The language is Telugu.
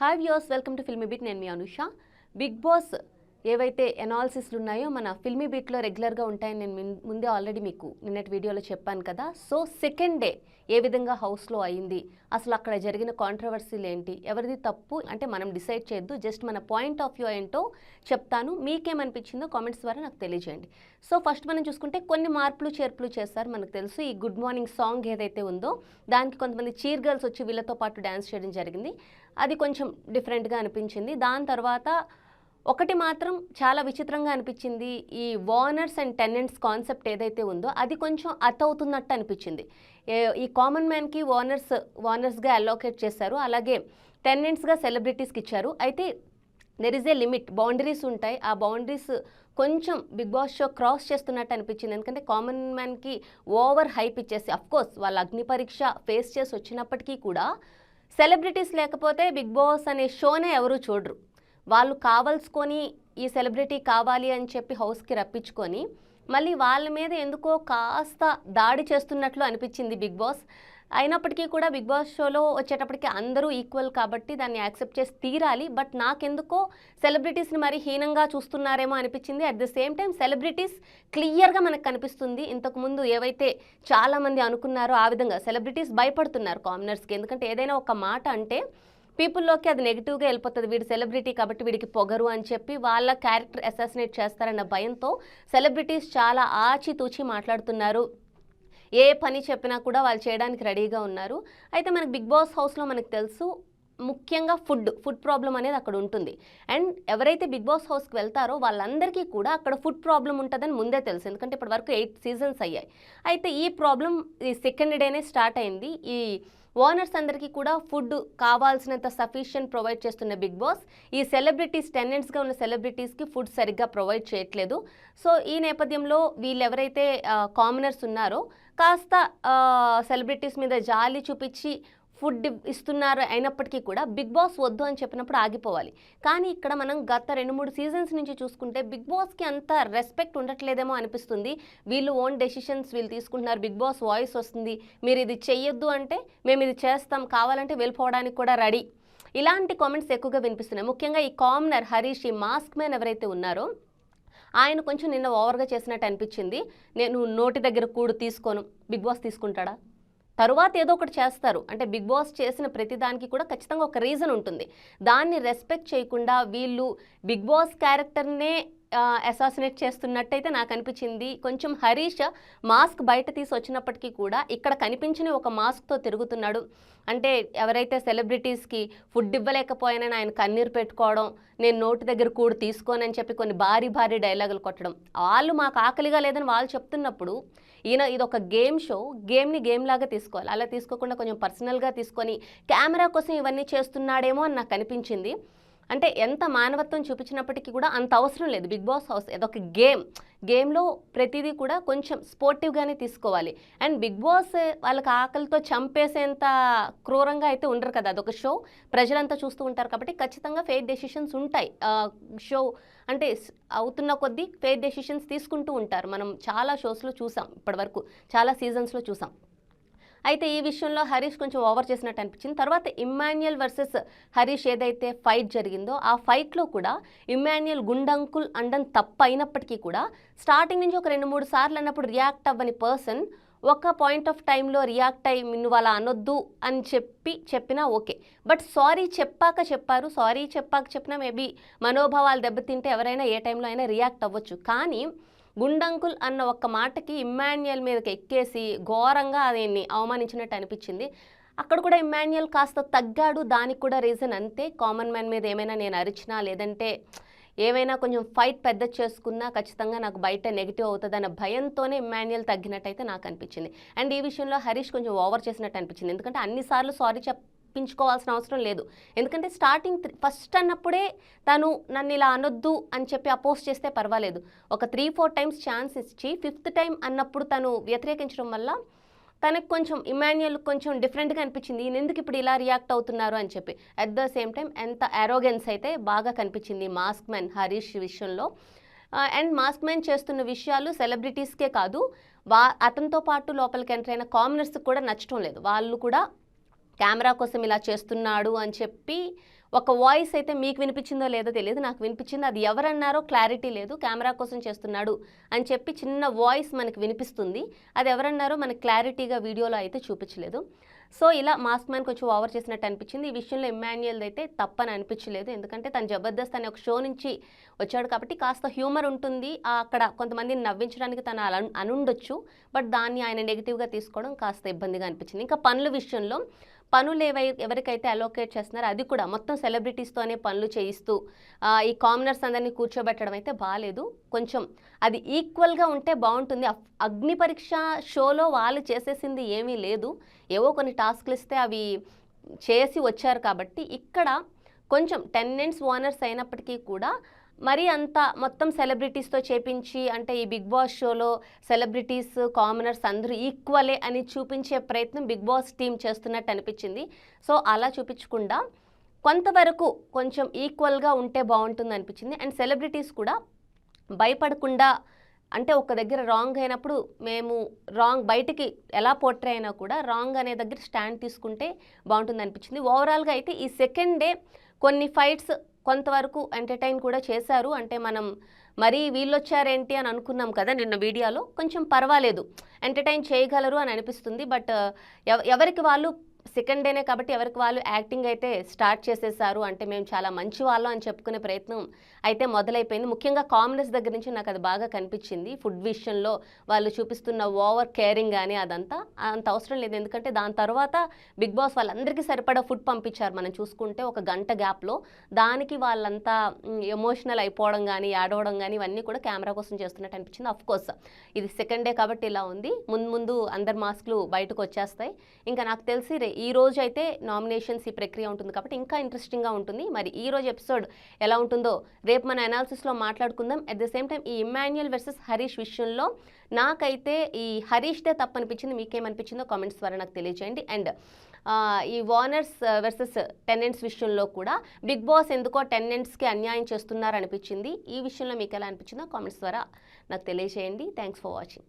Hi views welcome to filmy bit నేను మీ అనుష. బిగ్ బాస్ ఏవైతే ఎనాలిసిస్లు ఉన్నాయో మన ఫిల్మీ బీట్లో రెగ్యులర్గా ఉంటాయని నేను ముందే ఆల్రెడీ మీకు నిన్నటి వీడియోలో చెప్పాను కదా. సో సెకండ్ డే ఏ విధంగా హౌస్లో అయింది? అసలు అక్కడ జరిగిన కాంట్రవర్సీలు ఏంటి? ఎవరిది తప్పు? అంటే మనం డిసైడ్ చేయొద్దు. జస్ట్ మన పాయింట్ ఆఫ్ వ్యూ ఏంటో చెప్తాను. మీకేమనిపించిందో కామెంట్స్ ద్వారా నాకు తెలియజేయండి. సో ఫస్ట్ మనం చూసుకుంటే కొన్ని మార్పులు చేర్పులు చేస్తారు మనకు తెలుసు. ఈ గుడ్ మార్నింగ్ సాంగ్ ఏదైతే ఉందో దానికి కొంతమంది చీర్ గర్ల్స్ వచ్చి వీళ్ళతో పాటు డ్యాన్స్ చేయడం జరిగింది. అది కొంచెం డిఫరెంట్గా అనిపించింది. దాని తర్వాత ఒకటి మాత్రం చాలా విచిత్రంగా అనిపించింది. ఈ వార్నర్స్ అండ్ టెనెంట్స్ కాన్సెప్ట్ ఏదైతే ఉందో అది కొంచెం అతవుతున్నట్టు అనిపించింది. ఈ కామన్ మ్యాన్కి వార్నర్స్ వార్నర్స్గా అలోకేట్ చేశారు. అలాగే టెనెంట్స్గా సెలబ్రిటీస్కి ఇచ్చారు. అయితే there is a limit boundaries ఉంటాయి. ఆ బౌండరీస్ కొంచెం బిగ్ బాస్ షో క్రాస్ చేస్తున్నట్టు అనిపించింది. ఎందుకంటే కామన్ మ్యాన్కి ఓవర్ హైప్ ఇచ్చేసి అఫ్కోర్స్ వాళ్ళ అగ్ని పరీక్ష ఫేస్ చేసి వచ్చినప్పటికీ కూడా సెలబ్రిటీస్ లేకపోతే బిగ్ బాస్ అనే షోనే ఎవరు చూడరు. వాళ్ళు కావలసుకొని ఈ సెలబ్రిటీ కావాలి అని చెప్పి హౌస్కి రప్పించుకొని మళ్ళీ వాళ్ళ మీద ఎందుకో కాస్త దాడి చేస్తున్నట్లు అనిపించింది బిగ్ బాస్. అయినప్పటికీ కూడా బిగ్ బాస్ షోలో వచ్చేటప్పటికి అందరూ ఈక్వల్ కాబట్టి దాన్ని యాక్సెప్ట్ చేసి తీరాలి. బట్ నాకెందుకో సెలబ్రిటీస్ని మరి హీనంగా చూస్తున్నారేమో అనిపించింది. At the same time celebrities క్లియర్గా మనకు కనిపిస్తుంది. ఇంతకుముందు ఏవైతే చాలామంది అనుకున్నారో ఆ విధంగా సెలబ్రిటీస్ భయపడుతున్నారు కామనర్స్కి. ఎందుకంటే ఏదైనా ఒక మాట అంటే పీపుల్లోకి అది నెగిటివ్గా వెళ్ళిపోతుంది. వీడు సెలబ్రిటీ కాబట్టి వీడికి పొగరు అని చెప్పి వాళ్ళ క్యారెక్టర్ అసాసినేట్ చేస్తారన్న భయంతో సెలబ్రిటీస్ చాలా ఆచితూచి మాట్లాడుతున్నారు. ఏ పని చెప్పినా కూడా వాళ్ళు చేయడానికి రెడీగా ఉన్నారు. అయితే మనకి బిగ్ బాస్ హౌస్లో మనకు తెలుసు ముఖ్యంగా ఫుడ్ ఫుడ్ ప్రాబ్లం అనేది అక్కడ ఉంటుంది. అండ్ ఎవరైతే బిగ్ బాస్ హౌస్కి వెళ్తారో వాళ్ళందరికీ కూడా అక్కడ ఫుడ్ ప్రాబ్లం ఉంటుందని ముందే తెలుసు. ఎందుకంటే ఇప్పటి వరకు ఎయిట్ సీజన్స్ అయ్యాయి. అయితే ఈ ప్రాబ్లం ఈ సెకండ్ డేనే స్టార్ట్ అయింది. ఈ ఓనర్స్ అందరికీ కూడా ఫుడ్ కావాల్సినంత సఫిషియెంట్ ప్రొవైడ్ చేస్తున్న బిగ్ బాస్. ఈ సెలబ్రిటీస్ టెనెంట్స్గా ఉన్న సెలబ్రిటీస్కి ఫుడ్ సరిగ్గా ప్రొవైడ్ చేయట్లేదు. సో ఈ నేపథ్యంలో వీళ్ళు ఎవరైతే కామనర్స్ ఉన్నారో కాస్త సెలబ్రిటీస్ మీద జాలి చూపించి ఫుడ్ ఇస్తున్నారు అయినప్పటికీ కూడా బిగ్ బాస్ వద్దు అని చెప్పినప్పుడు ఆగిపోవాలి. కానీ ఇక్కడ మనం గత రెండు మూడు సీజన్స్ నుంచి చూసుకుంటే బిగ్ బాస్కి అంత రెస్పెక్ట్ ఉండట్లేదేమో అనిపిస్తుంది. వీళ్ళు ఓన్ డెసిషన్స్ వీళ్ళు తీసుకుంటున్నారు. బిగ్ బాస్ వాయిస్ వస్తుంది. మీరు ఇది చెయ్యొద్దు అంటే మేము ఇది చేస్తాం. కావాలంటే వెళ్ళిపోవడానికి కూడా రెడీ. ఇలాంటి కామెంట్స్ ఎక్కువగా వినిపిస్తున్నాయి. ముఖ్యంగా ఈ కామనర్ హరీష్ ఈ మాస్క్ మ్యాన్ ఎవరైతే ఉన్నారో ఆయన కొంచెం నిన్న ఓవర్గా చేసినట్టు అనిపించింది. నేను నోటి దగ్గర కూడు తీసుకోను. బిగ్ బాస్ తీసుకుంటాడా? తరువాత ఏదో ఒకటి చేస్తారు. అంటే బిగ్ బాస్ చేసిన ప్రతిదానికి కూడా ఖచ్చితంగా ఒక రీజన్ ఉంటుంది. దాన్ని రెస్పెక్ట్ చేయకుండా వీళ్ళు బిగ్ బాస్ క్యారెక్టర్నే అసాసినేట్ చేస్తున్నట్టయితే నాకు అనిపించింది కొంచెం హరీష్ మాస్క్ బయట తీసి వచ్చినప్పటికీ కూడా ఇక్కడ కనిపించిన ఒక మాస్క్తో తిరుగుతున్నాడు. అంటే ఎవరైతే సెలబ్రిటీస్కి ఫుడ్ ఇవ్వలేకపోయినా ఆయన కన్నీరు పెట్టుకోవడం నేను నోటి దగ్గర కూడి తీసుకోనని చెప్పి కొన్ని భారీ భారీ డైలాగులు కొట్టడం. వాళ్ళు మాకు ఆకలిగా లేదని వాళ్ళు చెప్తున్నప్పుడు ఈయన ఇది ఒక గేమ్ షో గేమ్ని గేమ్ లాగా తీసుకోవాలి. అలా తీసుకోకుండా కొంచెం పర్సనల్గా తీసుకొని కెమెరా కోసం ఇవన్నీ చేస్తున్నాడేమో అని నాకు అనిపించింది. అంటే ఎంత మానవత్వం చూపించినప్పటికీ కూడా అంత అవసరం లేదు. బిగ్ బాస్ హౌస్ అదొక గేమ్. గేమ్లో ప్రతిదీ కూడా కొంచెం స్పోర్టివ్గానే తీసుకోవాలి. అండ్ బిగ్ బాస్ వాళ్ళకి ఆకలితో చంపేసేంత క్రూరంగా అయితే ఉండరు కదా. అదొక షో. ప్రజలంతా చూస్తూ ఉంటారు కాబట్టి ఖచ్చితంగా ఫెయిర్ డెసిషన్స్ ఉంటాయి. షో అంటే అవుతున్న కొద్దీ ఫెయిర్ డెసిషన్స్ తీసుకుంటూ ఉంటారు. మనం చాలా షోస్లో చూసాం ఇప్పటివరకు. చాలా సీజన్స్లో చూసాం. అయితే ఈ విషయంలో హరీష్ కొంచెం ఓవర్ చేసినట్టు అనిపించింది. తర్వాత ఇమ్మాన్యుయల్ వర్సెస్ హరీష్ ఏదైతే ఫైట్ జరిగిందో ఆ ఫైట్లో కూడా ఇమ్మాన్యుయల్ గుండంకుల్ అండం తప్పు అయినప్పటికీ కూడా స్టార్టింగ్ నుంచి ఒక రెండు మూడు సార్లు అన్నప్పుడు రియాక్ట్ అవ్వని పర్సన్ ఒక పాయింట్ ఆఫ్ టైంలో రియాక్ట్ అయ్యి నువ్వు అలా అనొద్దు అని చెప్పి చెప్పినా ఓకే. బట్ సారీ చెప్పాక చెప్పారు. సారీ చెప్పాక చెప్పినా మేబీ మనోభావాలు దెబ్బతింటే ఎవరైనా ఏ టైంలో అయినా రియాక్ట్ అవ్వచ్చు. కానీ గుండంకుల్ అన్న ఒక్క మాటకి ఇమ్మాన్యుయల్ మీదకి ఎక్కేసి ఘోరంగా అదేన్ని అవమానించినట్టు అనిపించింది. అక్కడ కూడా ఇమ్మాన్యుయల్ కాస్త తగ్గాడు. దానికి కూడా రీజన్ అంతే. కామన్ మ్యాన్ మీద ఏమైనా నేను అరిచినా లేదంటే ఏమైనా కొంచెం ఫైట్ పెద్ద చేసుకున్నా ఖచ్చితంగా నాకు బయట నెగిటివ్ అవుతుందనే భయంతోనే ఇమ్మాన్యుయల్ తగ్గినట్టయితే నాకు అనిపించింది. అండ్ ఈ విషయంలో హరీష్ కొంచెం ఓవర్ చేసినట్టు అనిపించింది. ఎందుకంటే అన్నిసార్లు సారీ చెప్ చెప్పించుకోవాల్సిన అవసరం లేదు. ఎందుకంటే స్టార్టింగ్ ఫస్ట్ అన్నప్పుడే తను నన్ను ఇలా అనొద్దు అని చెప్పి అపోజ్ చేస్తే పర్వాలేదు. ఒక త్రీ ఫోర్ టైమ్స్ ఛాన్స్ ఇచ్చి ఫిఫ్త్ టైం అన్నప్పుడు తను వ్యతిరేకించడం వల్ల తనకు కొంచెం ఇమాన్యుయల్ కొంచెం డిఫరెంట్గా అనిపించింది. ఈయన ఎందుకు ఇప్పుడు ఇలా రియాక్ట్ అవుతున్నారు? అని చెప్పి. అట్ ద సేమ్ టైం ఎంత అరోగెన్స్ అయితే బాగా కనిపించింది మాస్క్ మ్యాన్ హరీష్ విషయంలో. అండ్ మాస్క్ మ్యాన్ చేస్తున్న విషయాలు సెలబ్రిటీస్కే కాదు వా అతనితో పాటు లోపలికి ఎంటర్ అయిన కామనర్స్కి కూడా నచ్చటం లేదు. వాళ్ళు కూడా కెమెరా కోసం ఇలా చేస్తున్నాడు అని చెప్పి ఒక వాయిస్ అయితే మీకు వినిపించిందో లేదో తెలియదు నాకు వినిపించింది. అది ఎవరన్నారో క్లారిటీ లేదు కెమెరా కోసం చేస్తున్నాడు అని చెప్పి చిన్న వాయిస్ మనకు వినిపిస్తుంది. అది ఎవరన్నారో మనకి క్లారిటీగా వీడియోలో అయితే చూపించలేదు. సో ఇలా మాస్క్ మ్యాన్ కొంచెం ఓవర్ చేసినట్టు అనిపించింది. ఈ విషయంలో ఇమాన్యుయల్ అయితే తప్పని అనిపించలేదు. ఎందుకంటే తను జబర్దస్త్ అనే ఒక షో నుంచి వచ్చాడు కాబట్టి కాస్త హ్యూమర్ ఉంటుంది. అక్కడ కొంతమందిని నవ్వించడానికి తను అలా అనుండొచ్చు. బట్ దాన్ని ఆయన నెగిటివ్గా తీసుకోవడం కాస్త ఇబ్బందిగా అనిపించింది. ఇంకా పనుల విషయంలో పనులు ఏవై ఎవరికైతే అలోకేట్ చేస్తున్నారో అది కూడా మొత్తం సెలబ్రిటీస్తోనే పనులు చేయిస్తూ ఈ కామనర్స్ అందరినీ కూర్చోబెట్టడం అయితే బాగాలేదు కొంచెం అది ఈక్వల్గా ఉంటే బాగుంటుంది. అగ్ని పరీక్ష షోలో వాళ్ళు చేసేసింది ఏమీ లేదు. ఏవో కొన్ని టాస్క్లు ఇస్తే అవి చేసి వచ్చారు కాబట్టి ఇక్కడ కొంచెం టెన్నెంట్స్ ఓనర్స్ అయినప్పటికీ కూడా మరీ అంత మొత్తం సెలబ్రిటీస్తో చేపించి అంటే ఈ బిగ్ బాస్ షోలో సెలబ్రిటీస్ కామనర్స్ అందరూ ఈక్వలే అని చూపించే ప్రయత్నం బిగ్ బాస్ టీం చేస్తున్నట్టు అనిపించింది. సో అలా చూపించకుండా కొంతవరకు కొంచెం ఈక్వల్గా ఉంటే బాగుంటుంది అనిపించింది. అండ్ సెలబ్రిటీస్ కూడా భయపడకుండా అంటే ఒక దగ్గర రాంగ్ అయినప్పుడు మేము రాంగ్ బయటికి ఎలా పోట్రే అయినా కూడా రాంగ్ అనే దగ్గర స్టాండ్ తీసుకుంటే బాగుంటుంది అనిపించింది. ఓవరాల్గా అయితే ఈ సెకండ్ డే కొన్ని ఫైట్స్ కొంతవరకు ఎంటర్టైన్ కూడా చేశారు. అంటే మనం మరీ వీళ్ళొచ్చారేంటి అని అనుకున్నాం కదా నిన్న వీడియోలో. కొంచెం పర్వాలేదు. ఎంటర్టైన్ చేయగలరు అని అనిపిస్తుంది. బట్ uh, ఎవరికి వాళ్ళు సెకండ్ డేనే కాబట్టి ఎవరికి వాళ్ళు యాక్టింగ్ అయితే స్టార్ట్ చేసేసారు అంటే మేము చాలా మంచి వాళ్ళం అని చెప్పుకునే ప్రయత్నం అయితే మొదలైపోయింది. ముఖ్యంగా కామనర్స్ దగ్గర నుంచి నాకు అది బాగా కనిపించింది. ఫుడ్ విషయంలో వాళ్ళు చూపిస్తున్న ఓవర్ కేరింగ్ కానీ అదంతా అంత అవసరం లేదు. ఎందుకంటే దాని తర్వాత బిగ్ బాస్ వాళ్ళందరికీ సరిపడా ఫుడ్ పంపించారు. మనం చూసుకుంటే ఒక గంట గ్యాప్లో దానికి వాళ్ళంతా ఎమోషనల్ అయిపోవడం కానీ ఆడవడం కానీ ఇవన్నీ కూడా కెమెరా కోసం చేస్తున్నట్టు అనిపించింది. అఫ్ కోర్స్ ఇది సెకండ్ డే కాబట్టి ఇలా ఉంది. ముందు ముందు అందరు మాస్క్లు బయటకు వచ్చేస్తాయి. ఇంకా నాకు తెలిసి రే- ఈ రోజు అయితే నామినేషన్స్ ఈ ప్రక్రియ ఉంటుంది కాబట్టి ఇంకా ఇంట్రెస్టింగ్గా ఉంటుంది. మరి ఈ రోజు ఎపిసోడ్ ఎలా ఉంటుందో రేపు మన అనాలిసిస్లో మాట్లాడుకుందాం. అట్ ద సేమ్ టైం ఈ ఇమాన్యుయల్ వర్సెస్ హరీష్ విషయంలో నాకైతే ఈ హరీష్దే తప్పనిపించింది మీకేమనిపించిందో కామెంట్స్ ద్వారా నాకు తెలియజేయండి అండ్ ఈ వార్నర్స్ వర్సెస్ టెనెంట్స్ విషయంలో కూడా బిగ్ బాస్ ఎందుకో టెనెంట్స్కి అన్యాయం చేస్తున్నారు అనిపించింది ఈ విషయంలో మీకు ఎలా అనిపించిందో కామెంట్స్ ద్వారా నాకు తెలియజేయండి థ్యాంక్స్ ఫర్ వాచింగ్